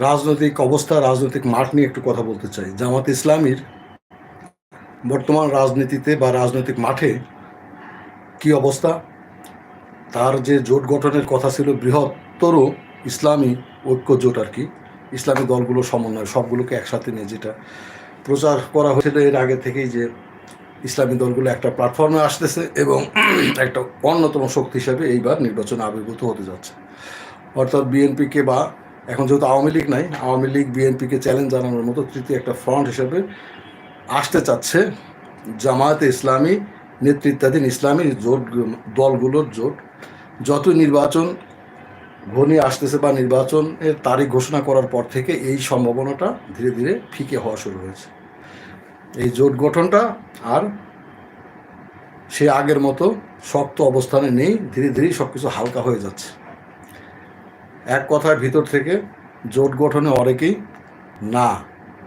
রাজনৈতিক অবস্থা, রাজনৈতিক মাঠ নিয়ে একটু কথা বলতে চাই। জামাত ইসলামীর বর্তমান রাজনীতিতে বা রাজনৈতিক মাঠে কি অবস্থা? তার যে জোট গঠনের কথা ছিল, বৃহত্তর ইসলামী ঐক্য জোট আর কি। ইসলামী দলগুলো সমন্বয়, সবগুলোকে একসাথে নিয়ে যেটা প্রচার করা হয়েছিল, এর আগে থেকেই যে ইসলামী দলগুলো একটা প্ল্যাটফর্মে আসতেছে এবং একটা অন্যতম শক্তি হিসেবে এইবার নির্বাচনে আবির্ভূত হতে যাচ্ছে। অর্থাৎ বিএনপিকে বা এখন যেহেতু আওয়ামী লীগ নাই, আওয়ামী লীগ বিএনপিকে চ্যালেঞ্জ জানানোর মতো তৃতীয় একটা ফ্রন্ট হিসেবে আসতে চাচ্ছে জামায়াতে ইসলামী নেতৃত্বাধীন ইসলামী জোট দলগুলোর জোট। যত নির্বাচন ঘনিয়ে আসতেছে বা নির্বাচনের তারিখ ঘোষণা করার পর থেকে এই সম্ভাবনাটা ধীরে ধীরে ফিকে হওয়া শুরু হয়েছে। এই জোট গঠনটা আর সে আগের মতো শক্ত অবস্থানে নেই, ধীরে ধীরে সব কিছু হালকা হয়ে যাচ্ছে। এক কথায় ভিতর থেকে জোট গঠনে অনেকেই না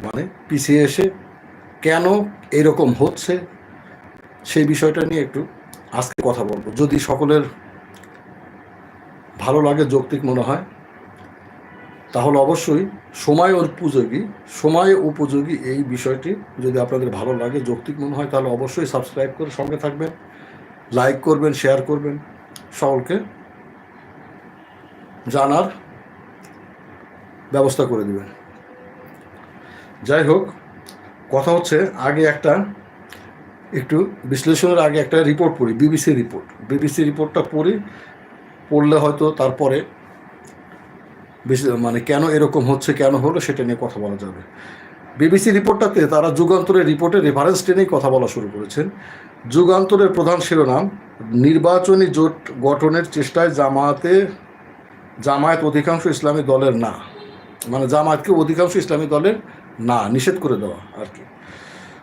মানে পিছিয়ে এসে কেন এরকম হচ্ছে সেই বিষয়টা নিয়ে একটু আজকে কথা বলব। যদি সকলের ভালো লাগে, যৌক্তিক মনে হয়, তাহলে অবশ্যই সময় উপযোগী সময় উপযোগী এই বিষয়টি যদি আপনাদের ভালো লাগে, যৌক্তিক মনে হয়, তাহলে অবশ্যই সাবস্ক্রাইব করে সঙ্গে থাকবেন, লাইক করবেন, শেয়ার করবেন, সকলকে জানার ব্যবস্থা করে দিবেন। যাই হোক কথা হচ্ছে আগে একটা একটু বিশ্লেষণের আগে একটা রিপোর্ট পড়ি, বিবিসি রিপোর্ট। বিবিসি রিপোর্টটা পড়ি, পড়লে হয়তো তারপরে মানে কেন এরকম হচ্ছে, কেন হলো সেটা নিয়ে কথা বলা যাবে। বিবিসি রিপোর্টটাতে তারা যুগান্তরের রিপোর্টে রেফারেন্স টেনেই কথা বলা শুরু করেছেন। যুগান্তরের প্রধান শিরোনাম, নির্বাচনী জোট গঠনের চেষ্টায় জামায়াতে জামায়াত অধিকাংশ ইসলামী দলের না। মানে জামায়াতকে অধিকাংশ ইসলামী দলের না, নিষেধ করে দেওয়া আর কি।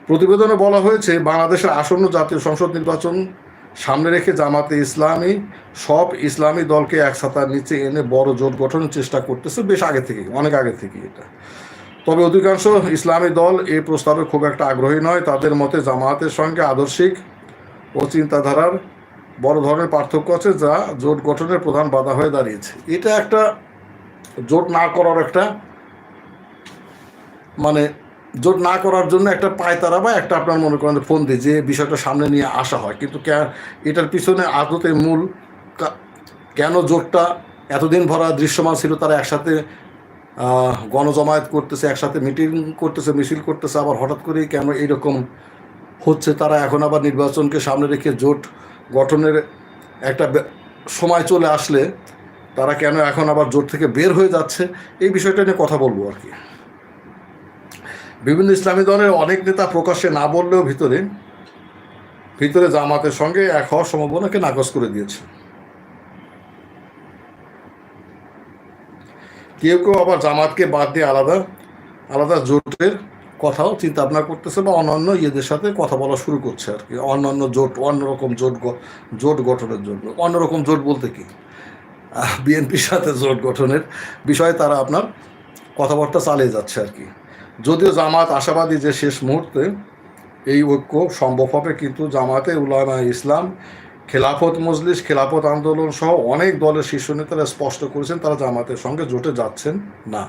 প্রতিবেদনে বলা হয়েছে, বাংলাদেশের আসন্ন জাতীয় সংসদ নির্বাচন সামনে রেখে জামাতে ইসলামী, সব ইসলামী দলকে এক ছাতার নিচে এনে বড় জোট গঠনের চেষ্টা করতেছে বেশ আগে থেকে অনেক আগে থেকে এটা। তবে অধিকাংশ ইসলামী দল এই প্রস্তাবে খুব একটা আগ্রহী নয়। তাদের মতে জামায়াতের সঙ্গে আদর্শিক ও চিন্তাধারার বড় ধরনের পার্থক্য আছে যা জোট গঠনের প্রধান বাধা হয়ে দাঁড়িয়েছে। এটা একটা জোট না করার একটা মানে জোট না করার জন্য একটা পায়তারা বা একটা আপনার মনে করেন ফোন দিয়ে যে বিষয়টা সামনে নিয়ে আসা হয়। কিন্তু এটার পিছনে আদতে মূল কেন জোটটা এতদিন ভরা দৃশ্যমান ছিল, তারা একসাথে গণজমায়েত করতেছে, একসাথে মিটিং করতেছে, মিছিল করতেছে, আবার হঠাৎ করেই কেন এইরকম হচ্ছে, তারা এখন আবার নির্বাচনকে সামনে রেখে জোট গঠনের একটা সময় চলে আসলে তারা কেন এখন আবার জোট থেকে বের হয়ে যাচ্ছে, এই বিষয়টা নিয়ে কথা বলব আর কি। বিভিন্ন ইসলামী দলের অনেক নেতা প্রকাশ্যে না বললেও ভিতরে ভিতরে জামাতের সঙ্গে এক হওয়ার সম্ভাবনাকে নাকচ করে দিয়েছে। কেউ কেউ আবার জামাতকে বাদ দিয়ে আলাদা আলাদা জোটের কথাও চিন্তা ভাবনা করতেছে বা অন্যান্য ইয়েদের সাথে কথা বলা শুরু করছে আর কি। অন্যান্য জোট, অন্যরকম জোট জোট গঠনের জন্য। অন্যরকম জোট বলতে কি? বিএনপির সাথে জোট গঠনের বিষয়ে তারা আপনার কথাবার্তা চালিয়ে যাচ্ছে আর কি। যদিও জামাত আশাবাদী যে শেষ মুহূর্তে এই ঐক্য সম্ভব হবে, কিন্তু জামাতে উলামা ইসলাম, খেলাফত মজলিস, খেলাফত আন্দোলন সহ অনেক দলের শীর্ষ নেতারা স্পষ্ট করেছেন তারা জামাতের সঙ্গে জোটে যাচ্ছেন না।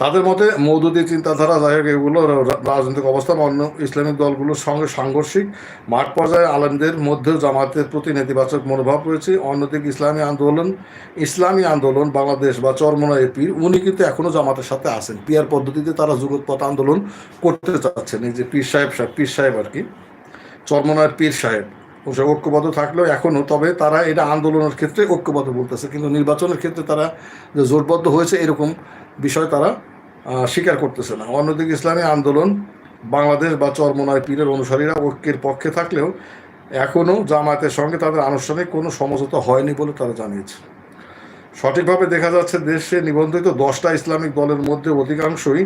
তাদের মতে মৌদুদি চিন্তাধারা যাই হোক, এগুলো রাজনৈতিক অবস্থান অন্য ইসলামিক দলগুলোর সঙ্গে সাংঘর্ষিক মাঠ পর্যায়ে আলেমদের মধ্যেও জামাতের প্রতি নেতিবাচক মনোভাব রয়েছে। অন্যদিকে ইসলামী আন্দোলন ইসলামী আন্দোলন, বাংলাদেশ বা চরমনা পীর উনি কিন্তু এখনও জামাতের সাথে আছেন। পিয়ার পদ্ধতিতে তারা যুগৎপথ আন্দোলন করতে চাচ্ছেন। এই যে পীর সাহেব সাহেব, পীর সাহেব আর কি, চরমনার পীর সাহেব। ঐক্যবদ্ধ থাকলেও এখনও তবে তারা এটা আন্দোলনের ক্ষেত্রে ঐক্যবদ্ধ বলতেছে। কিন্তু নির্বাচনের ক্ষেত্রে তারা যে জোটবদ্ধ হয়েছে এরকম বিষয় তারা স্বীকার করতেছে না। অন্যদিকে ইসলামী আন্দোলন বাংলাদেশ বা চরমনায় পীরের অনুসারীরা ঐক্যের পক্ষে থাকলেও এখনও জামায়াতের সঙ্গে তাদের আনুষ্ঠানিক কোনো সমঝোতা হয়নি বলে তারা জানিয়েছে। সঠিকভাবে দেখা যাচ্ছে দেশে নিবন্ধিত দশটা ইসলামিক দলের মধ্যে অধিকাংশই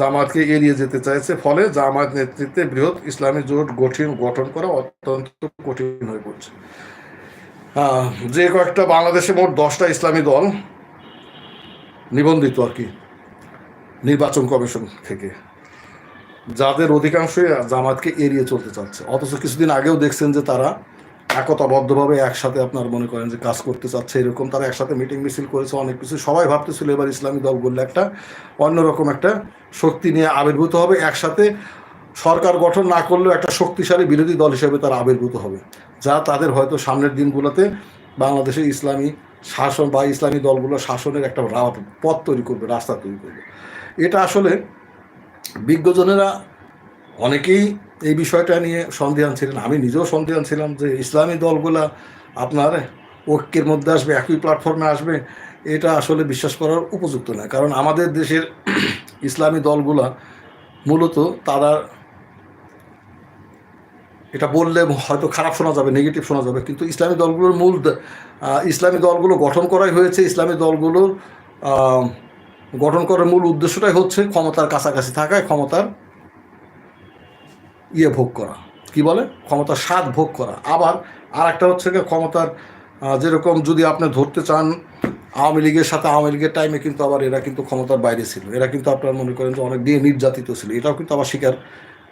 জামাতকে এড়িয়ে যেতে চাইছে, ফলে জামাত নেতৃত্বে বৃহৎ ইসলামী জোট গঠন গঠন করা অত্যন্ত কঠিন হয়ে পড়ছে। যে কয়েকটা বাংলাদেশে মোট দশটা ইসলামী দল নিবন্ধিত আর কি, নির্বাচন কমিশন থেকে। যাদের অধিকাংশই জামাতকে এড়িয়ে চলতে চাচ্ছে। অথচ কিছুদিন আগেও দেখছেন যে তারা একতাবদ্ধভাবে একসাথে আপনার মনে করেন যে কাজ করতে চাচ্ছে এরকম, তারা একসাথে মিটিং মিছিল করেছে, অনেক কিছু। সবাই ভাবতেছিল এবার ইসলামী দল বললে একটা অন্যরকম একটা শক্তি নিয়ে আবির্ভূত হবে, একসাথে সরকার গঠন না করলেও একটা শক্তিশালী বিরোধী দল হিসেবে তারা আবির্ভূত হবে। যা তাদের হয়তো সামনের দিনগুলোতে বাংলাদেশে ইসলামী শাসন বা ইসলামী দলগুলো শাসনের একটা পথ তৈরি করবে, রাস্তা তৈরি করবে। এটা আসলে বিজ্ঞজনেরা অনেকেই এই বিষয়টা নিয়ে সন্দেহান ছিলেন। আমি নিজেও সন্দেহান ছিলাম যে ইসলামী দলগুলা আপনার ঐক্যের মধ্যে আসবে, একই প্ল্যাটফর্মে আসবে, এটা আসলে বিশ্বাস করার উপযুক্ত না। কারণ আমাদের দেশের ইসলামী দলগুলা মূলত তারা এটা বললে হয়তো খারাপ শোনা যাবে নেগেটিভ শোনা যাবে, কিন্তু ইসলামী দলগুলোর মূল ইসলামী দলগুলো গঠন করাই হয়েছে, ইসলামী দলগুলোর গঠন করার মূল উদ্দেশ্যটাই হচ্ছে ক্ষমতার কাছাকাছি থাকায় ক্ষমতার ইয়ে ভোগ করা। কি বলে? ক্ষমতার স্বাদ ভোগ করা। আবার আর একটা হচ্ছে গিয়ে ক্ষমতার যেরকম যদি আপনি ধরতে চান, আওয়ামী লীগের সাথে আওয়ামী লীগের টাইমে কিন্তু আবার এরা কিন্তু ক্ষমতার বাইরে ছিল। এরা কিন্তু আপনার মনে করেন যে অনেক দিয়ে নির্যাতিত ছিল। এটাও কিন্তু আবার স্বীকার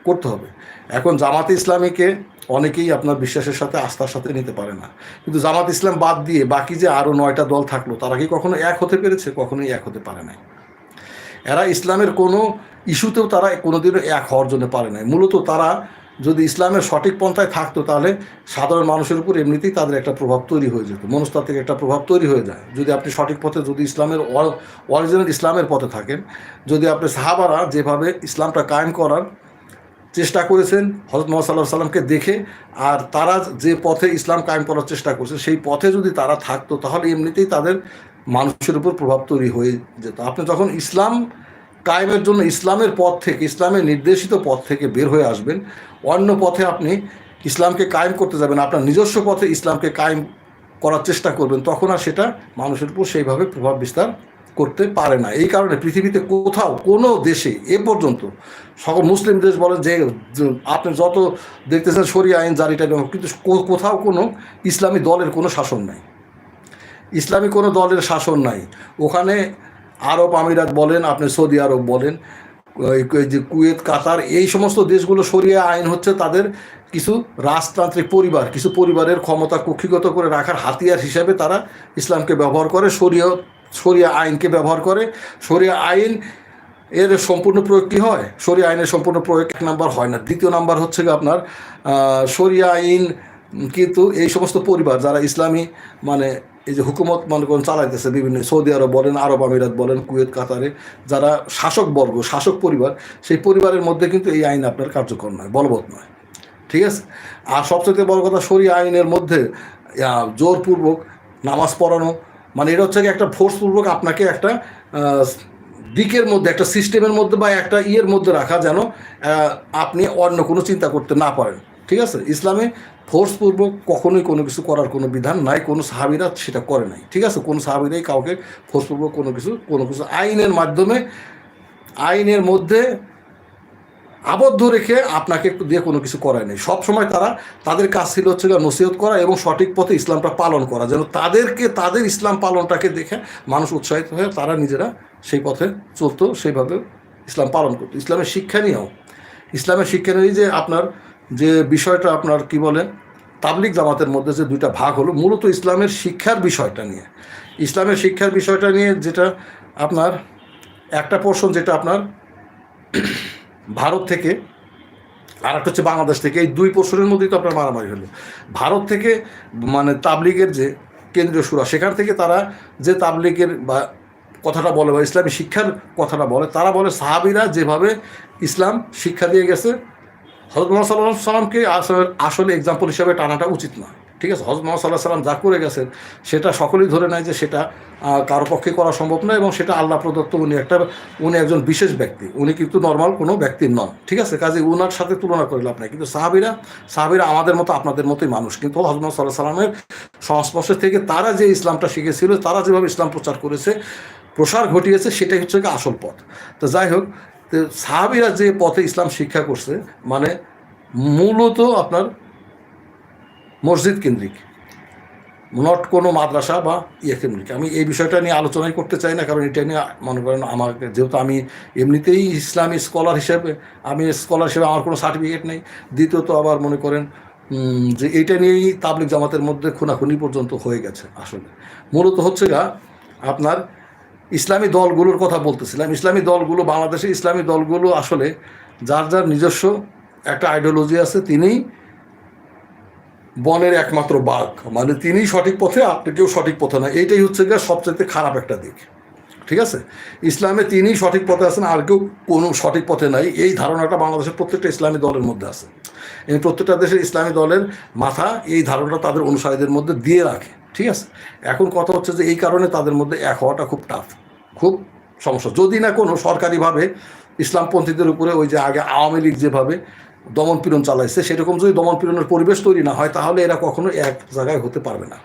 করতে হবে। এখন জামাতে ইসলামীকে অনেকেই আপনার বিশ্বাসের সাথে, আস্থার সাথে নিতে পারে না। কিন্তু জামাত ইসলাম বাদ দিয়ে বাকি যে আরও নয়টা দল থাকল, তারা কি কখনো এক হতে পেরেছে? কখনোই এক হতে পারে নাই। এরা ইসলামের কোনো ইস্যুতেও তারা কোনোদিনও এক হওয়ার জন্য পারে নাই। মূলত তারা যদি ইসলামের সঠিক পন্থায় থাকতো তাহলে সাধারণ মানুষের উপর এমনিতেই তাদের একটা প্রভাব তৈরি হয়ে যেত, মনস্তাত্ত্বিক একটা প্রভাব তৈরি হয়ে যায়। যদি আপনি সঠিক পথে যদি ইসলামের অরিজিনাল ইসলামের পথে থাকেন, যদি আপনি সাহাবারা যেভাবে ইসলামটা কায়েম করার চেষ্টা করেছেন হজরত মোহাম্মদ সাল্লাহ সাল্লামকে দেখে, আর তারা যে পথে ইসলাম কায়েম করার চেষ্টা করছে, সেই পথে যদি তারা থাকতো তাহলে এমনিতেই তাদের মানুষের উপর প্রভাব তৈরি হয়ে যেত। আপনি যখন ইসলাম কায়েমের জন্য ইসলামের পথ থেকে, ইসলামের নির্দেশিত পথ থেকে বের হয়ে আসবেন, অন্য পথে আপনি ইসলামকে কায়েম করতে যাবেন, আপনার নিজস্ব পথে ইসলামকে কায়েম করার চেষ্টা করবেন, তখন আর সেটা মানুষের উপর সেইভাবে প্রভাব বিস্তার করতে পারে না। এই কারণে পৃথিবীতে কোথাও, কোনো দেশে এ পর্যন্ত, সকল মুসলিম দেশ বলেন যে, আপনি যত দেখতেছেন সরিয়া আইন জারিটা কিন্তু কোথাও কোনো ইসলামী দলের কোনো শাসন নাই। ইসলামী কোনো দলের শাসন নাই। ওখানে আরব আমিরাত বলেন, আপনি সৌদি আরব বলেন যে কুয়েত, কাতার, এই সমস্ত দেশগুলো সরিয়ে আইন হচ্ছে তাদের কিছু রাজতান্ত্রিক পরিবার, কিছু পরিবারের ক্ষমতা কক্ষিগত করে রাখার হাতিয়ার হিসাবে তারা ইসলামকে ব্যবহার করে, সরিয়া সরিয়া আইনকে ব্যবহার করে। সরিয়া আইন এর সম্পূর্ণ প্রয়োগ কী হয়? সরিয়া আইনের সম্পূর্ণ প্রয়োগ এক নাম্বার হয় না। দ্বিতীয় নাম্বার হচ্ছে আপনার সরিয়া আইন কিন্তু এই সমস্ত পরিবার যারা ইসলামী মানে এই যে হুকুমত মনে করেন চালাইতেছে বিভিন্ন, সৌদি আরব বলেন, আরব আমিরাত বলেন, কুয়েত, কাতারে, যারা শাসক বর্গ, শাসক পরিবার, সেই পরিবারের মধ্যে কিন্তু এই আইন আপনার কার্যকর নয়, বলবৎ নয়। ঠিক আছে? আর সবচেয়ে বড় কথা সরিয়া আইনের মধ্যে জোরপূর্বক নামাজ পড়ানো মানে এটা হচ্ছে একটা ফোর্সপূর্বক আপনাকে একটা দিকের মধ্যে, একটা সিস্টেমের মধ্যে বা একটা ইয়ের মধ্যে রাখা যেন আপনি অন্য কোনো চিন্তা করতে না পারেন। ঠিক আছে? ইসলামে ফোর্সপূর্বক কখনোই কোনো কিছু করার কোনো বিধান নাই, কোনো সাহাবিরা সেটা করে নাই, ঠিক আছে? কোনো সাহাবিরাই কাউকে ফোর্সপূর্বক কোনো কিছু কোনো কিছু আইনের মাধ্যমে, আইনের মধ্যে আবদ্ধ রেখে আপনাকে দিয়ে কোনো কিছু করায় নেই। সবসময় তারা তাদের কাজ ছিল হচ্ছে নসিহত করা এবং সঠিক পথে ইসলামটা পালন করা, যেন তাদেরকে, তাদের ইসলাম পালনটাকে দেখে মানুষ উৎসাহিত হয়ে তারা নিজেরা সেই পথে চলতো, সেইভাবে ইসলাম পালন করতো। ইসলামের শিক্ষা নিয়েও, ইসলামের শিক্ষা নিয়ে যে আপনার যে বিষয়টা আপনার কি বলে তাবলিক জামাতের মধ্যে যে দুইটা ভাগ হলো, মূলত ইসলামের শিক্ষার বিষয়টা নিয়ে। ইসলামের শিক্ষার বিষয়টা নিয়ে যেটা আপনার, একটা পোর্শন যেটা আপনার ভারত থেকে আর একটা হচ্ছে বাংলাদেশ থেকে, এই দুই পোর্শনের মধ্যেই তো আপনার মারামারি হলো। ভারত থেকে মানে তাবলিগের যে কেন্দ্রীয় সুরা, সেখান থেকে তারা যে তাবলিগের বা কথাটা বলে বা ইসলামী শিক্ষার কথাটা বলে, তারা বলে সাহাবিরা যেভাবে ইসলাম শিক্ষা দিয়ে গেছে হজরত মোহাম্মদ সাল্লাহ সাল্লামকে আসলে আসলে এক্সাম্পল হিসাবে টানাটা উচিত না। ঠিক আছে? হজরত মোহাম্মদ সাল্লাহ সাল্লাম যা করে গেছেন, সেটা সকলেই ধরে নেয় যে সেটা কারও পক্ষে করা সম্ভব নয় এবং সেটা আল্লাহ প্রদত্ত। উনি একটা, উনি একজন বিশেষ ব্যক্তি। উনি কিন্তু নর্মাল কোনো ব্যক্তির নন। ঠিক আছে? কাজে উনার সাথে তুলনা করে লাভ নাই। কিন্তু সাহাবিরা সাহাবিরা আমাদের মতো, আপনাদের মতোই মানুষ। কিন্তু হজরত মোহাম্মদ সাল্লাহ সাল্লামের সংস্পর্শ থেকে তারা যে ইসলামটা শিখেছিল, তারা যেভাবে ইসলাম প্রচার করেছে, প্রসার ঘটিয়েছে, সেটাই হচ্ছে আসল পথ। তো যাই হোক তো সাহাবিরা যে পথে ইসলাম শিক্ষা করছে মানে মূলত আপনার মসজিদ কেন্দ্রিক নট কোনো মাদ্রাসা বা ইয়ে কেন্দ্রিক। আমি এই বিষয়টা নিয়ে আলোচনাই করতে চাই না, কারণ এটা নিয়ে মনে করেন আমাকে, যেহেতু আমি এমনিতেই ইসলামী স্কলার হিসেবে, আমি স্কলার হিসেবে আমার কোনো সার্টিফিকেট নেই। দ্বিতীয়ত আবার মনে করেন যে এইটা নিয়েই তাবলিক জামাতের মধ্যে খুনাখুনি পর্যন্ত হয়ে গেছে আসলে। মূলত হচ্ছে গা, আপনার ইসলামী দলগুলোর কথা বলতেছিলাম। ইসলামী দলগুলো বাংলাদেশে ইসলামী দলগুলো আসলে যার যার নিজস্ব একটা আইডিওলজি আছে, তিনিই বনের একমাত্র বাঘ। মানে তিনিই সঠিক পথে, আপনি কেউ সঠিক পথে না এইটাই হচ্ছে গিয়ে সবচাইতে খারাপ একটা দিক। ঠিক আছে? ইসলামে তিনি সঠিক পথে আছেন, আর কেউ কোনো সঠিক পথে নাই। এই ধারণাটা বাংলাদেশের প্রত্যেকটা ইসলামী দলের মধ্যে আছে। এই প্রত্যেকটা দেশের ইসলামী দলের মাথা এই ধারণাটা তাদের অনুসারীদের মধ্যে দিয়ে রাখে। ঠিক আছে? এখন কথা হচ্ছে যে এই কারণে তাদের মধ্যে এক হওয়াটা খুব টাফ খুব সমস্যা। যদি না কোনো সরকারিভাবে ইসলামপন্থীদের উপরে ওই যে আগে আওয়ামী লীগ যেভাবে দমন পীড়ন চালাইছে, সেরকম যদি দমন পীড়নের পরিবেশ তৈরি না হয়, তাহলে এরা কখনো এক জায়গায় হতে পারবে না।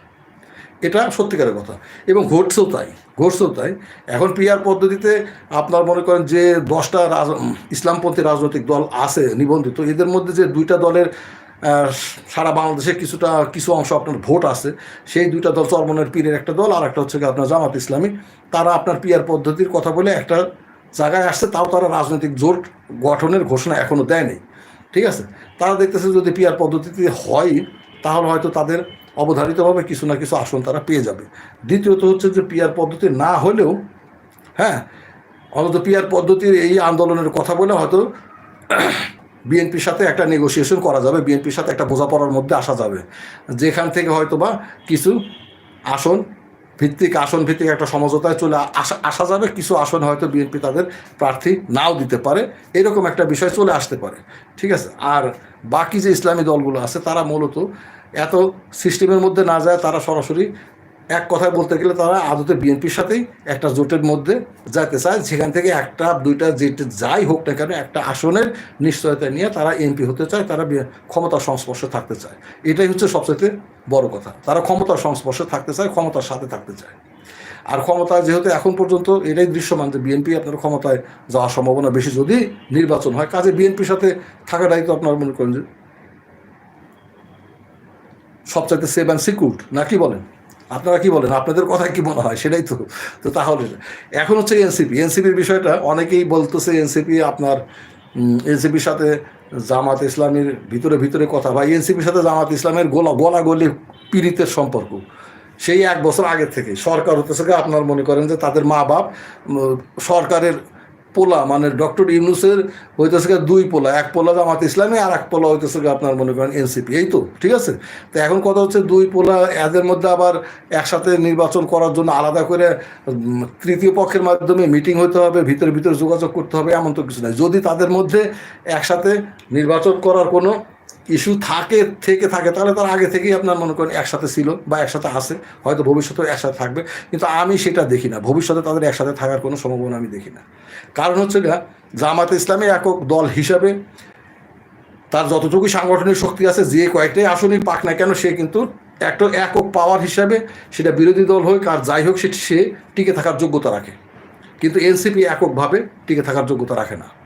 এটা সত্যিকারের কথা। এবং ঘটছেও তাই ঘটছেও তাই। এখন পিআর পদ্ধতিতে আপনার মনে করেন যে দশটা রাজ ইসলামপন্থী রাজনৈতিক দল আছে নিবন্ধিত, এদের মধ্যে যে দুইটা দলের সারা বাংলাদেশে কিছুটা, কিছু অংশ আপনার ভোট আছে। সেই দুইটা দল চরমনের পীরের একটা দল আর একটা হচ্ছে আপনার জামাত ইসলামী। তারা আপনার পিআর পদ্ধতির কথা বলে একটা জায়গায় আসছে, তাও তারা রাজনৈতিক জোট গঠনের ঘোষণা এখনও দেয়নি। ঠিক আছে? তারা দেখতেছে যদি পিআর পদ্ধতিতে হয়, তাহলে হয়তো তাদের অবধারিতভাবে কিছু না কিছু আসন তারা পেয়ে যাবে। দ্বিতীয়ত হচ্ছে যে পিআর পদ্ধতি না হলেও হ্যাঁ অন্তত পিআর পদ্ধতির এই আন্দোলনের কথা বলে হয়তো বিএনপির সাথে একটা নেগোসিয়েশন করা যাবে, বিএনপির সাথে একটা বোঝাপড়ার মধ্যে আসা যাবে। যেখান থেকে হয়তো বা কিছু আসন ভিত্তিক আসন ভিত্তিক একটা সমঝোতায় চলে আসা আসা যাবে, কিছু আসন হয়তো বিএনপি তাদের প্রার্থী নাও দিতে পারে, এরকম একটা বিষয় চলে আসতে পারে, ঠিক আছে? আর বাকি যে ইসলামী দলগুলো আছে, তারা মূলত এত সিস্টেমের মধ্যে না যায়, তারা সরাসরি এক কথায় বলতে গেলে তারা আদতে বিএনপির সাথেই একটা জোটের মধ্যে যেতে চায়। যেখান থেকে একটা, দুইটা, যেটা যাই হোক না কেন, একটা আসনের নিশ্চয়তা নিয়ে তারা এমপি হতে চায়, তারা ক্ষমতার সংস্পর্শে থাকতে চায়। এটাই হচ্ছে সবচেয়ে বড় কথা। তারা ক্ষমতার সংস্পর্শে থাকতে চায়, ক্ষমতার সাথে থাকতে চায়। আর ক্ষমতা যেহেতু এখন পর্যন্ত এটাই দৃশ্যমান যে বিএনপি আপনার ক্ষমতায় যাওয়ার সম্ভাবনা বেশি। যদি নির্বাচন হয়, কাজে বিএনপির সাথে থাকাটাই তো আপনার মনে করেন যে সবচাইতে সেভ অ্যান্ড সিকিউর না কি বলেন? আপনারা কি বলেন? আপনাদের কথা কি মনে হয়? সেটাই তো তো তাহলে। এখন হচ্ছে এনসিপি। এনসিপির বিষয়টা অনেকেই বলতেছে এনসিপি আপনার এনসিপির সাথে জামাত ইসলামের ভিতরে ভিতরে কথা ভাই এনসিপির সাথে জামাত ইসলামের গোলা, গলাগলি পীড়িতের সম্পর্ক। সেই এক বছর আগে থেকে সরকার হতেছে আপনার মনে করেন যে তাদের মা বাপ সরকারের পোলা মানে ডক্টর ইউনুসের হইতেছে দুই পোলা, এক পোলা জামাত ইসলামী আর এক পোলা হইতেছে আপনার মনে করেন এনসিপি, এই তো, ঠিক আছে? তো এখন কথা হচ্ছে দুই পোলা এদের মধ্যে আবার একসাথে নির্বাচন করার জন্য আলাদা করে তৃতীয় পক্ষের মাধ্যমে মিটিং হতে হবে, ভিতরে ভিতরে যোগাযোগ করতে হবে, এমন তো কিছু নাই। যদি তাদের মধ্যে একসাথে নির্বাচন করার কোনো ইস্যু থাকে, থেকে থাকে, তাহলে তার আগে থেকেই আপনার মনে করেন একসাথে ছিল বা একসাথে আছে। হয়তো ভবিষ্যতেও একসাথে থাকবে। কিন্তু আমি সেটা দেখি না। ভবিষ্যতে তাদের একসাথে থাকার কোনো সম্ভাবনা আমি দেখি না। কারণ হচ্ছে না জামাত ইসলামী একক দল হিসাবে তার যতটুকু সাংগঠনিক শক্তি আছে, যে কয়েকটাই আসনই পাক না কেন, সে কিন্তু একটা একক পাওয়ার হিসাবে সেটা বিরোধী দল হোক আর যাই হোক সে টিকে থাকার যোগ্যতা রাখে। কিন্তু এনসিপি এককভাবে টিকে থাকার যোগ্যতা রাখে না।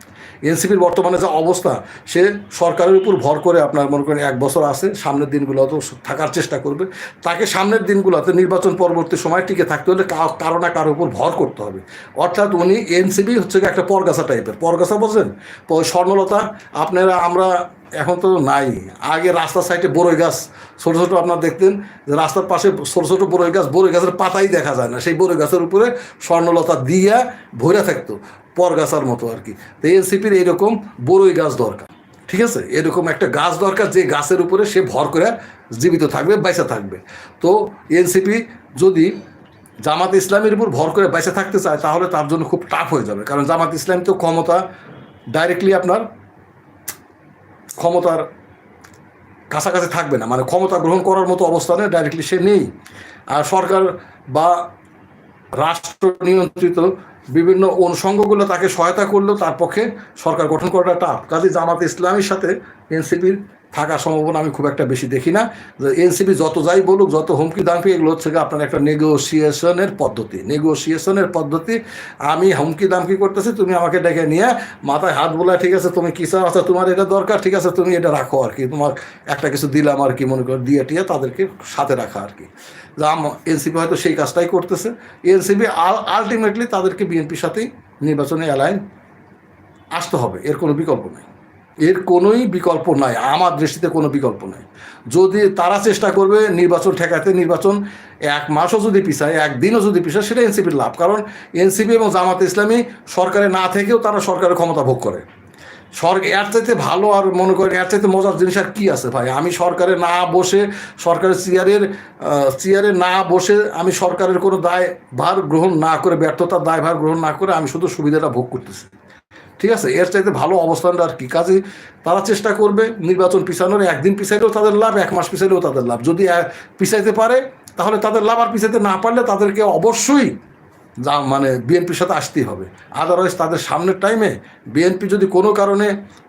এনসিপির বর্তমানে যা অবস্থা, সে সরকারের উপর ভর করে আপনার মনে করেন এক বছর আছে, সামনের দিনগুলোতেও থাকার চেষ্টা করবে। তাকে সামনের দিনগুলোতে নির্বাচন পরবর্তী সময় টিকে থাকতে হলে কারও না কারোর উপর ভর করতে হবে। অর্থাৎ উনি এনসিপি হচ্ছে একটা পরগাছা টাইপের। পরগাছা বলছেন স্বর্ণলতা, আপনারা, আমরা এখন তো নাই। আগে রাস্তার সাইডে বড়ই গাছ, ছোটো ছোটো আপনার দেখতেন, যে রাস্তার পাশে ছোটো ছোটো বড়ই গাছ বড়ই গাছের পাতাই দেখা যায় না। সেই বড়ই গাছের উপরে স্বর্ণলতা দিয়া ভরে থাকতো। পরগাছার মতো আর কি। তো এনসিপির এইরকম বড়ই গাছ দরকার। ঠিক আছে? এরকম একটা গাছ দরকার যে গাছের উপরে সে ভর করে জীবিত থাকবে, বাইসা থাকবে। তো এনসিপি যদি জামাত ইসলামের উপর ভর করে বেঁচে থাকতে চায়, তাহলে তার জন্য খুব টাফ হয়ে যাবে। কারণ জামাত ইসলাম তো ক্ষমতা ডাইরেক্টলি আপনার ক্ষমতার কাছাকাছি থাকবে না। মানে ক্ষমতা গ্রহণ করার মতো অবস্থানে ডাইরেক্টলি সে নেই। আর সরকার বা রাষ্ট্র নিয়ন্ত্রিত বিভিন্ন অনুষঙ্গগুলো তাকে সহায়তা করলেও তার পক্ষে সরকার গঠন করাটা টাফ কাজে জামাত ইসলামের সাথে এনসিপির থাকার সম্ভাবনা আমি খুব একটা বেশি দেখি না। এনসিপি যত যাই বলুক, যত হুমকি দামকি এগুলো হচ্ছে আপনার একটা নেগোসিয়েশনের পদ্ধতি। নেগোসিয়েশনের পদ্ধতি, আমি হুমকি দামকি করতেছি, তুমি আমাকে ডেকে নিয়ে মাথায় হাত বোলা, ঠিক আছে, তুমি কি চাও? আচ্ছা তোমার এটা দরকার, ঠিক আছে, তুমি এটা রাখো আর কি, তোমার একটা কিছু দিলাম আর কি, মনে করো, দিয়ে টিয়ে তাদেরকে সাথে রাখা আর কি। যা এনসিপি হয়তো সেই কাজটাই করতেছে। এনসিপি আলটিমেটলি তাদেরকে বিএনপির সাথেই নির্বাচনে অ্যালাইন আসতে হবে, এর কোনো বিকল্প নেই। এর কোনোই বিকল্প নাই, আমার দৃষ্টিতে কোনো বিকল্প নাই। যদি তারা চেষ্টা করবে নির্বাচন ঠেকাতে, নির্বাচন এক মাসও যদি পিছায় একদিনও যদি পিছায়, সেটা এনসিপির লাভ। কারণ এনসিপি এবং জামাত ইসলামী সরকারে না থেকেও তারা সরকারের ক্ষমতা ভোগ করে। সরকার এর চাইতে ভালো আর মনে করেন, এর চাইতে মজার জিনিস আর কী আছে ভাই? আমি সরকারে না বসে, সরকারের চেয়ারের চেয়ারে না বসে আমি সরকারের কোনো দায় ভার গ্রহণ না করে, ব্যর্থতার দায় ভার গ্রহণ না করে আমি শুধু সুবিধাটা ভোগ করতেছি। ঠিক আছে? এর চাইতে ভালো অবস্থানটা আর কি? কাজে তারা চেষ্টা করবে নির্বাচন পিছানোর, একদিন পিছাইলেও তাদের লাভ, এক মাস পিছাইলেও তাদের লাভ। যদি পিছাইতে পারে, তাহলে তাদের লাভ আর পিছাইতে না পারলে তাদেরকে অবশ্যই যা মানে বিএনপির সাথে আসতেই হবে। আদারওয়াইজ তাদের সামনের টাইমে বিএনপি যদি কোনো কারণে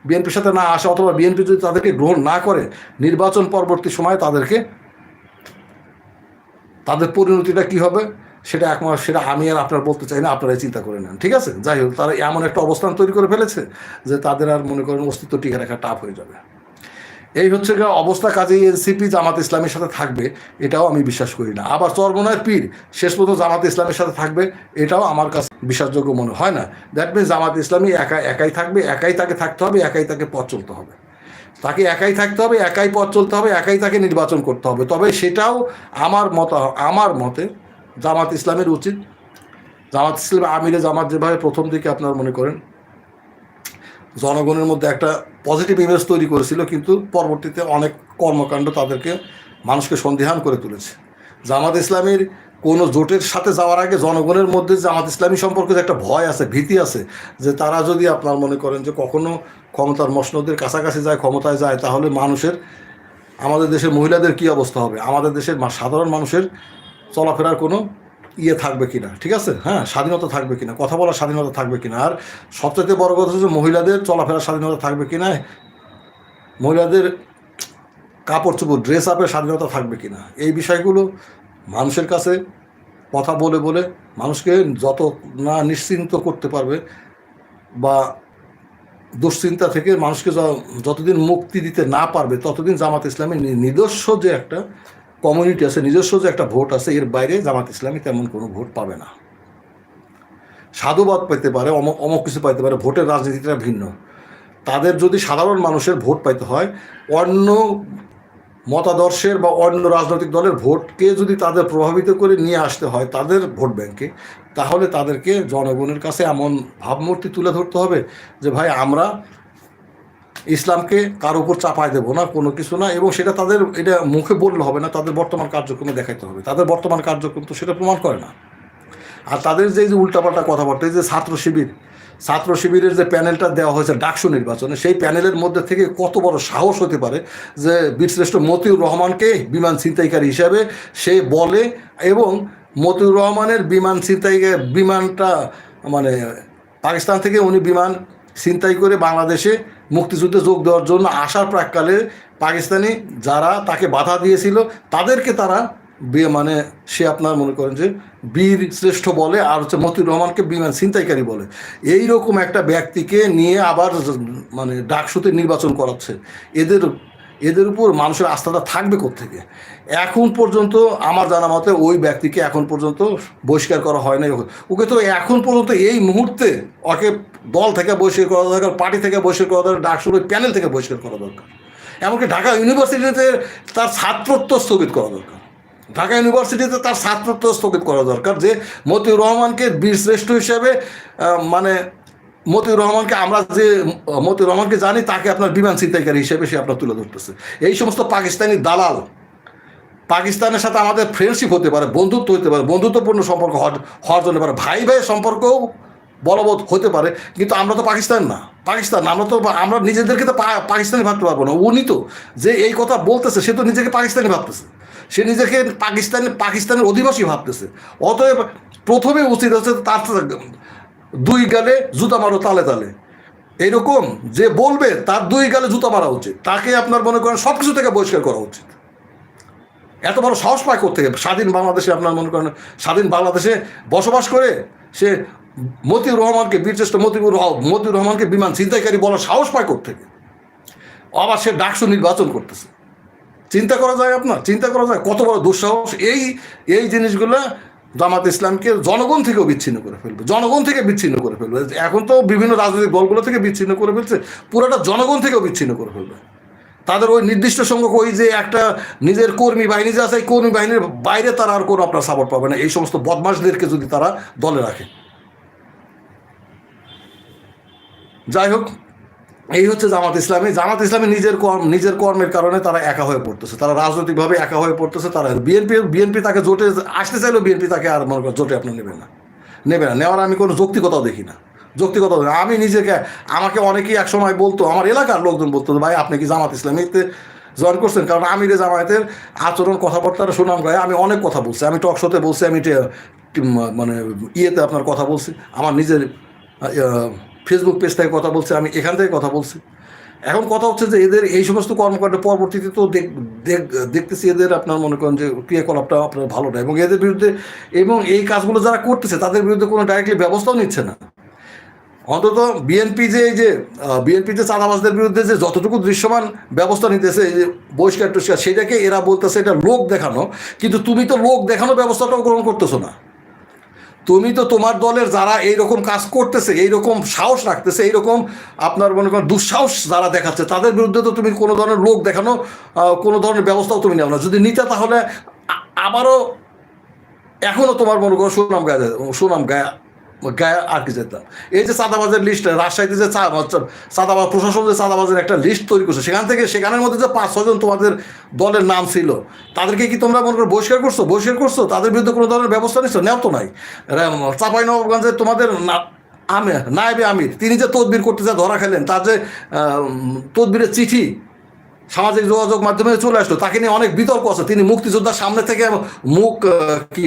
বিএনপির সাথে না আসে অথবা বিএনপি যদি তাদেরকে গ্রহণ না করে, নির্বাচন পরবর্তী সময়ে তাদেরকে, তাদের পরিণতিটা কি হবে? সেটা একমাত্র সেটা আমি আর আপনার বলতে চাই না, আপনারাই চিন্তা করে নেন, ঠিক আছে? যাই হোক, তারা এমন একটা অবস্থান তৈরি করে ফেলেছে যে তাদের আর মনে করেন অস্তিত্ব টিকে রাখা টাফ হয়ে যাবে। এই হচ্ছে অবস্থা, কাজেই এনসিপি জামাত ইসলামের সাথে থাকবে, এটাও আমি বিশ্বাস করি না। আবার চরমনায় পীর, শেষ পর্যন্ত জামাত ইসলামের সাথে থাকবে, এটাও আমার কাছে বিশ্বাসযোগ্য মনে হয় না। দ্যাট মিনস জামাত ইসলামী একা, একাই থাকবে, একাই তাকে থাকতে হবে, একাই তাকে পথ চলতে হবে। তাকে একাই থাকতে হবে, একাই পথ চলতে হবে, একাই তাকে নির্বাচন করতে হবে। তবে সেটাও আমার মত, আমার মতে জামাত ইসলামের উচিত। জামাত ইসলাম আমিরে জামাত যেভাবে প্রথম দিকে আপনার মনে করেন, জনগণের মধ্যে একটা পজিটিভ ইমেজ তৈরি করেছিল, কিন্তু পরবর্তীতে অনেক কর্মকাণ্ড তাদেরকে মানুষকে সন্দিহান করে তুলেছে। জামাত ইসলামের কোনো জোটের সাথে যাওয়ার আগে জনগণের মধ্যে জামাত ইসলামী সম্পর্কে যে একটা ভয় আছে, ভীতি আছে, যে তারা যদি আপনার মনে করেন যে কখনো ক্ষমতার মসনদের কাছাকাছি যায়, ক্ষমতায় যায়, তাহলে মানুষের, আমাদের দেশের মহিলাদের কি অবস্থা হবে? আমাদের দেশের সাধারণ মানুষের চলাফেরার কোনো ইয়ে থাকবে কিনা, ঠিক আছে? হ্যাঁ স্বাধীনতা থাকবে কিনা, কথা বলার স্বাধীনতা থাকবে কিনা। আর সবচেয়ে বড় কথা হচ্ছে মহিলাদের চলাফেরার স্বাধীনতা থাকবে কিনা, মহিলাদের কাপড় চোপড় ড্রেস আপের স্বাধীনতা থাকবে কিনা। এই বিষয়গুলো মানুষের কাছে কথা বলে বলে মানুষকে যত না নিশ্চিন্ত করতে পারবে বা দুশ্চিন্তা থেকে মানুষকে যতদিন মুক্তি দিতে না পারবে, ততদিন জামাত ইসলামের নিজস্ব যে একটা কমিউনিটি আছে, নিজস্ব যে একটা ভোট আছে, এর বাইরে জামাত ইসলামী তেমন কোনো ভোট পাবে না। সাধুবাদ পেতে পারে, অমক অমক কিছু পাইতে পারে, ভোটের রাজনীতিটা ভিন্ন। তাদের যদি সাধারণ মানুষের ভোট পাইতে হয়, অন্য মতাদর্শের বা অন্য রাজনৈতিক দলের ভোটকে যদি তাদের প্রভাবিত করে নিয়ে আসতে হয়, তাদের ভোট ব্যাংকে, তাহলে তাদেরকে জনগণের কাছে এমন ভাবমূর্তি তুলে ধরতে হবে যে, ভাই, আমরা ইসলামকে কার উপর চাপায় দেবো না, কোনো কিছু না, এবং সেটা তাদের, এটা মুখে বললে হবে না, তাদের বর্তমান কার্যক্রমে দেখাইতে হবে। তাদের বর্তমান কার্যক্রম তো সেটা প্রমাণ করে না। আর তাদের যে যে উল্টাপাল্টা কথাবার্তা, এই যে ছাত্র শিবির, ছাত্র শিবিরের যে প্যানেলটা দেওয়া হয়েছে ডাকসু নির্বাচনে, সেই প্যানেলের মধ্যে থেকে কত বড় সাহস হতে পারে যে বীরশ্রেষ্ঠ মতিউর রহমানকে বিমান ছিনতাইকারী হিসাবে সে বলে এবং মতিউর রহমানের বিমান ছিনতাই বিমানটা মানে পাকিস্তান থেকে উনি বিমান ছিনতাই করে বাংলাদেশে মুক্তিযুদ্ধে যোগ দেওয়ার জন্য আসার প্রাককালে পাকিস্তানি যারা তাকে বাধা দিয়েছিল, তাদেরকে তারা বিয়ে মানে সে আপনার মনে করেন যে বীর শ্রেষ্ঠ বলে আর হচ্ছে মতিউর রহমানকে বিমান ছিনতাইকারী বলে। এই রকম একটা ব্যক্তিকে নিয়ে আবার মানে ডাকসুতে নির্বাচন করাচ্ছে। এদের এদের উপর মানুষের আস্থাটা থাকবে থেকে এখন পর্যন্ত আমার জানা মতে ওই ব্যক্তিকে এখন পর্যন্ত বহিষ্কার করা হয় নাই। ওকে- তো এখন পর্যন্ত এই মুহূর্তে ওকে দল থেকে বহিষ্কার করা দরকার, পার্টি থেকে বহিষ্কার করা দরকার ডাকসুর ওই প্যানেল থেকে বহিষ্কার করা দরকার। এমনকি ঢাকা ইউনিভার্সিটিতে তার ছাত্রত্ব স্থগিত করা দরকার। ঢাকা ইউনিভার্সিটিতে তার ছাত্রত্ব স্থগিত করা দরকার যে মতিউর রহমানকে বীর শ্রেষ্ঠ হিসেবে মানে মতিউর রহমানকে আমরা যে, মতিউর রহমানকে জানি, তাকে আপনার বিমান ছিনতাইকারী হিসেবে সে আপনার তুলে ধরতেছে। এই সমস্ত পাকিস্তানি দালাল পাকিস্তানের সাথে আমাদের ফ্রেন্ডশিপ হতে পারে, বন্ধুত্ব হতে পারে, বন্ধুত্বপূর্ণ সম্পর্ক হওয়ার জন্য পারে ভাই ভাইয়ের সম্পর্কও বলবৎ হতে পারে, কিন্তু আমরা তো পাকিস্তান না। পাকিস্তান, আমরা তো আমরা নিজেদেরকে তো পাকিস্তানি ভাবতে পারব না। উনি তো যে এই কথা বলতেছে, সে তো নিজেকে পাকিস্তানি ভাবতেছে। সে নিজেকে পাকিস্তানি, পাকিস্তানের অধিবাসী ভাবতেছে। অতএব প্রথমে উচিত হচ্ছে তার দুই গালে জুতা মারো তালে তালে। এইরকম যে বলবে তার দুই গালে জুতা মারা উচিত। তাকে আপনার মনে করেন সব কিছু থেকে বহিষ্কার করা উচিত। এত বড় সাহস পায় থেকে স্বাধীন বাংলাদেশে আপনার মনে করেন, স্বাধীন বাংলাদেশে বসবাস করে সে মতিউর রহমানকে বীরশ্রেষ্ঠ মতিউর মতিউর রহমানকে বিমান ছিনতাইকারী বলার সাহস পায় করতে আবার সে ডাকসু নির্বাচন করতেছে। চিন্তা করা যায় আপনার? চিন্তা করা যায়? কত বড় দুঃসাহস। এই এই জিনিসগুলো জামাত ইসলামকে জনগণ থেকেও বিচ্ছিন্ন করে ফেলবে। জনগণ থেকে বিচ্ছিন্ন করে ফেলবে। এখন তো বিভিন্ন রাজনৈতিক দলগুলো থেকে বিচ্ছিন্ন করে ফেলছে। পুরোটা জনগণ থেকেও বিচ্ছিন্ন করে ফেলবে। তাদের ওই নির্দিষ্ট সংখ্যক ওই যে একটা নিজের কর্মী বাহিনী যে আছে কর্মী বাহিনীর বাইরে তারা আর কোনো আপনার সাপোর্ট পাবে না। এই সমস্ত বদমাশদেরকে যদি তারা দলে রাখে। যাই হোক, এই হচ্ছে জামাত ইসলামী। জামাত ইসলামী নিজের কর্ম, নিজের কর্মের কারণে তারা একা হয়ে পড়তেছে। তারা রাজনৈতিকভাবে একা হয়ে পড়তেছে। তারা বিএনপি বিএনপি তাকে জোটে, আসতে চাইলেও বিএনপি তাকে আর মনে জোটে আপনার নেবে না। নেবে না। নেওয়ার আমি কোনো যৌক্তিকতাও দেখি না। যৌক্তিকতা। আমি নিজেকে, আমাকে অনেকেই এক সময় বলতো, আমার এলাকার লোকজন বলতো, ভাই, আপনি কি জামাত ইসলামীতে জয়েন করছেন? কারণ আমিরে জামায়াতের আচরণ, কথাবার্তার সুনাম গায়ে আমি অনেক কথা বলছি। আমি টক শোতে বলছি, আমি মানে ইয়েতে আপনার কথা বলছি, আমার নিজের ফেসবুক পেজ থেকে কথা বলছি, আমি এখান থেকে কথা বলছি। এখন কথা হচ্ছে যে এদের এই সমস্ত কর্মকাণ্ড পরবর্তীতে তো দেখ- দেখ- দেখতেছি এদের আপনার মনে করেন যে ক্রিয়াকলাপটা আপনার ভালো না। এবং এদের বিরুদ্ধে, এবং এই কাজগুলো যারা করতেছে, তাদের বিরুদ্ধে কোনো ডাইরেক্টলি ব্যবস্থাও নিচ্ছে না। অন্তত বিএনপি যে এই যে বিএনপি যে চাঁদাবাজদের বিরুদ্ধে যে যতটুকু দৃশ্যমান ব্যবস্থা নিতেছে, এই যে বহিষ্কার টস্কার সেটাকে এরা বলতেছে এটা লোক দেখানো, কিন্তু তুমি তো লোক দেখানো ব্যবস্থাটাও গ্রহণ করতেছো না। তুমি তো তোমার দলের যারা এইরকম কাজ করতেছে, এইরকম সাহস রাখতেছে, এইরকম আপনার মনে করেন দুঃসাহস যারা দেখাচ্ছে, তাদের বিরুদ্ধে তো তুমি কোনো ধরনের লোক দেখানো কোনো ধরনের ব্যবস্থাও তুমি নেও না। যদি নিতে তাহলে আবারও এখনও তোমার মনে করো সুনাম গায়ে সুনাম গায়ে গায়ে আর কি যেতাম এই যে চাঁদাবাজের লিস্ট রাজশাহীতে যে চাঁদাবাজ প্রশাসন যে চাঁদাবাজের একটা লিস্ট তৈরি করছে, সেখান থেকে, সেখানের মধ্যে যে পাঁচ ছজন তোমাদের দলের নাম ছিল, তাদেরকে কি তোমরা মনে করো বহিষ্কার করছ? বহিষ্কার করছ? তাদের বিরুদ্ধে কোনো ধরনের ব্যবস্থা নিচ্ছ নেও তো নাই। চাপাই নবাবগঞ্জে তোমাদের আমি, নায়েবে আমির। তিনি যে তদবির করতে যা ধরা খেলেন, তার যে তদবিরের চিঠি সামাজিক যোগাযোগ মাধ্যমে চলে আসলো। তাকে নিয়ে অনেক বিতর্ক আছে। তিনি মুক্তিযোদ্ধার সামনে থেকে মুখ কি,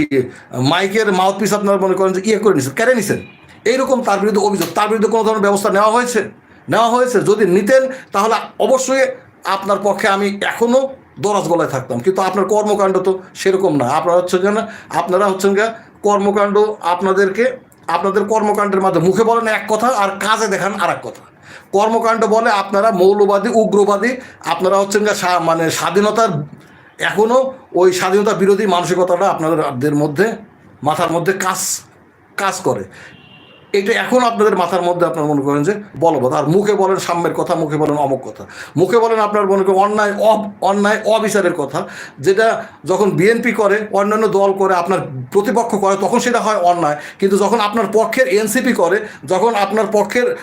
মাইকের মাউথ পিস আপনার মনে করেন যে ইয়ে করে নিছেন, কেড়ে নিছেন। এইরকম তার বিরুদ্ধে অভিযোগ। তার বিরুদ্ধে কোনো ধরনের ব্যবস্থা নেওয়া হয়েছে? নেওয়া হয়েছে। যদি নিতেন, তাহলে অবশ্যই আপনার পক্ষে আমি এখনও দরাজ গলায় থাকতাম। কিন্তু আপনার কর্মকাণ্ড তো সেরকম না। আপনারা হচ্ছেন কেন আপনারা হচ্ছেন গা কর্মকাণ্ড আপনাদেরকে, আপনাদের কর্মকাণ্ডের মাধ্যমে মুখে বলেন এক কথা আর কাজে দেখান আর এক কথা। কর্মকাণ্ড বলে আপনারা মৌলবাদী, উগ্রবাদী, আপনারা হচ্ছেন মানে স্বাধীনতার এখনও ওই স্বাধীনতা বিরোধী মানসিকতাটা আপনাদের মধ্যে, মাথার মধ্যে কাজ কাজ করে। এটা এখন আপনাদের মাথার মধ্যে আপনার মনে করেন যে বলবৎ। আর মুখে বলেন সাম্যের কথা, মুখে বলেন অমুক কথা। মুখে বলেন আপনার মনে করেন অন্যায় অব অন্যায় অবিচারের কথা। যেটা যখন বিএনপি করে, অন্যান্য দল করে, আপনার প্রতিপক্ষ করে, তখন সেটা হয় অন্যায়। কিন্তু যখন আপনার পক্ষের এনসিপি করে, যখন আপনার পক্ষের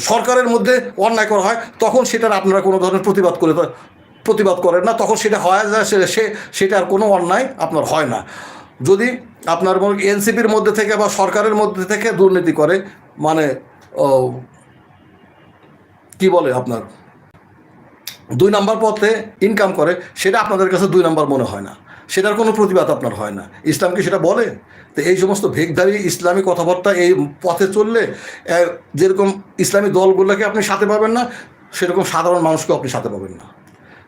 সরকারের মধ্যে অন্যায় করা হয়, তখন সেটার আপনারা কোনো ধরনের প্রতিবাদ করে প্রতিবাদ করেন না। তখন সেটা হয় যায় সে- সেটার কোনো অন্যায় আপনার হয় না। যদি আপনার এনসিপির মধ্যে থেকে বা সরকারের মধ্যে থেকে দুর্নীতি করে মানে কি বলে আপনার? দুই নাম্বার পথে ইনকাম করে, সেটা আপনাদের কাছে দুই নাম্বার মনে হয় না। সেটার কোনো প্রতিবাদ আপনার হয় না। ইসলাম কি সেটা বলে? তো এই সমস্ত ভেগধারী ইসলামী কথাবার্তা এই পথে চললে যেরকম ইসলামী দলগুলোকে আপনি সাথে পাবেন না, সেরকম সাধারণ মানুষকে আপনি সাথে পাবেন না।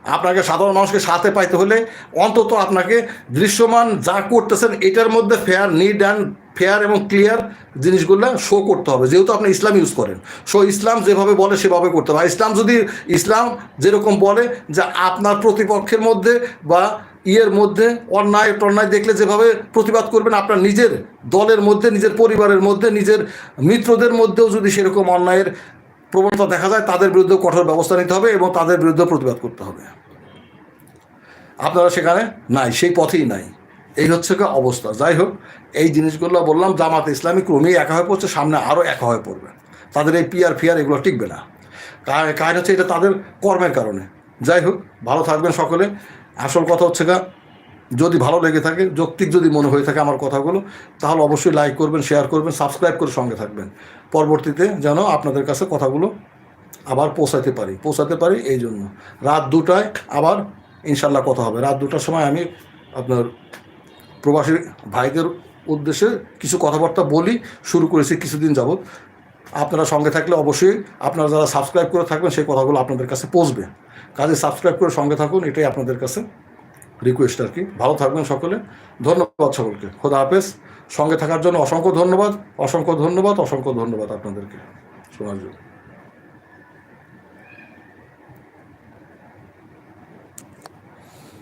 আপনাকে সাধারণ মানুষকে সাথে পাইতে হলে অন্তত আপনাকে দৃশ্যমান যা করতেছেন, এটার মধ্যে ফেয়ার নিড অ্যান্ড ফেয়ার এবং ক্লিয়ার জিনিসগুলো শো করতে হবে। যেহেতু আপনি ইসলাম ইউজ করেন। সো ইসলাম যেভাবে বলে, সেভাবে করতে হবে। ইসলাম যদি, ইসলাম যেরকম বলে যে আপনার প্রতিপক্ষের মধ্যে বা ইয়ের মধ্যে অন্যায় টন্যায় দেখলে যেভাবে প্রতিবাদ করবেন, আপনার নিজের দলের মধ্যে, নিজের পরিবারের মধ্যে, নিজের মিত্রদের মধ্যেও যদি সেরকম অন্যায়ের প্রবণতা দেখা যায়, তাদের বিরুদ্ধে কঠোর ব্যবস্থা নিতে হবে এবং তাদের বিরুদ্ধে প্রতিবাদ করতে হবে। আপনারা সেখানে নাই, সেই পথেই নাই। এই হচ্ছে অবস্থা। যাই হোক, এই জিনিসগুলো বললাম, জামাত ইসলামী ক্রমেই একা হয়ে পড়ছে, সামনে আরও একা হয়ে পড়বে। তাদের এই পিয়ার ফিয়ার এগুলো টিকবে না। কারণ হচ্ছে এটা তাদের কর্মের কারণে। যাই হোক, ভালো থাকবেন সকলে। আসল কথা হচ্ছে গা যদি ভালো লেগে থাকে, যৌক্তিক যদি মনে হয়ে থাকে আমার কথাগুলো, তাহলে অবশ্যই লাইক করবেন শেয়ার করবেন সাবস্ক্রাইব করে সঙ্গে থাকবেন। পরবর্তীতে যেন আপনাদের কাছে কথাগুলো আবার পৌঁছাতে পারি পৌঁছাতে পারি এই জন্য। রাত দুটায় আবার ইনশাল্লাহ কথা হবে। রাত দুটার সময় আমি আপনার প্রবাসী ভাইদের উদ্দেশ্যে কিছু কথাবার্তা বলি, শুরু করেছি কিছুদিন যাবৎ। আপনারা সঙ্গে থাকলে অবশ্যই আপনারা যারা সাবস্ক্রাইব করে থাকবেন, সেই কথাগুলো আপনাদের কাছে পৌঁছবে। কাজে সাবস্ক্রাইব করে সঙ্গে থাকুন, এটাই আপনাদের কাছে রিকোয়েস্ট আর কি। ভালো থাকবেন সকলে। ধন্যবাদ সকলকে। খোদা হাফেজ। সঙ্গে থাকার জন্য অসংখ্য ধন্যবাদ অসংখ্য ধন্যবাদ অসংখ্য ধন্যবাদ আপনাদেরকে। শোনার জন্য